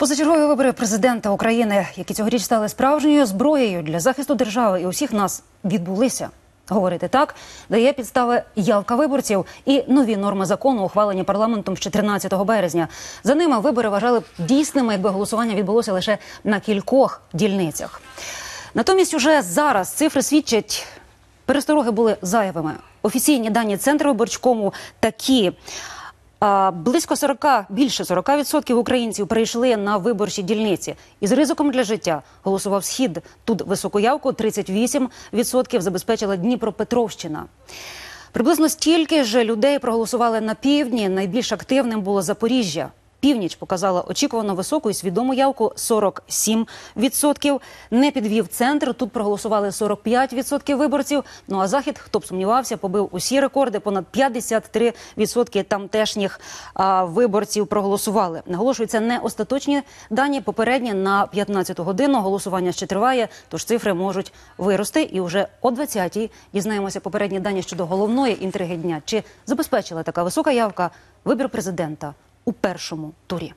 Позачергові вибори президента України, які цьогоріч стали справжньою зброєю для захисту держави і усіх нас, відбулися. Говорити так дає підстави явка виборців і нові норми закону, ухвалені парламентом ще 13 березня. За ними вибори вважали б дійсними, якби голосування відбулося лише на кількох дільницях. Натомість, уже зараз цифри свідчать, перестороги були зайвими. Офіційні дані центру виборчкому такі. Близько 40, більше 40% українців прийшли на виборчі дільниці. Із ризиком для життя голосував схід. Тут високу явку 38% забезпечила Дніпропетровщина. Приблизно стільки ж людей проголосували на півдні. Найбільш активним було Запоріжжя. Північ показала очікувано високу і свідому явку 47%. Не підвів центр. Тут проголосували 45% виборців. Ну а захід, хто б сумнівався, побив усі рекорди. Понад 53% тамтешніх а, виборців проголосували. Наголошується не остаточні дані. Попередні на 15 годину голосування ще триває, тож цифри можуть вирости. І вже о 20-й дізнаємося попередні дані щодо головної інтриги дня. Чи забезпечила така висока явка вибір президента у першому турі?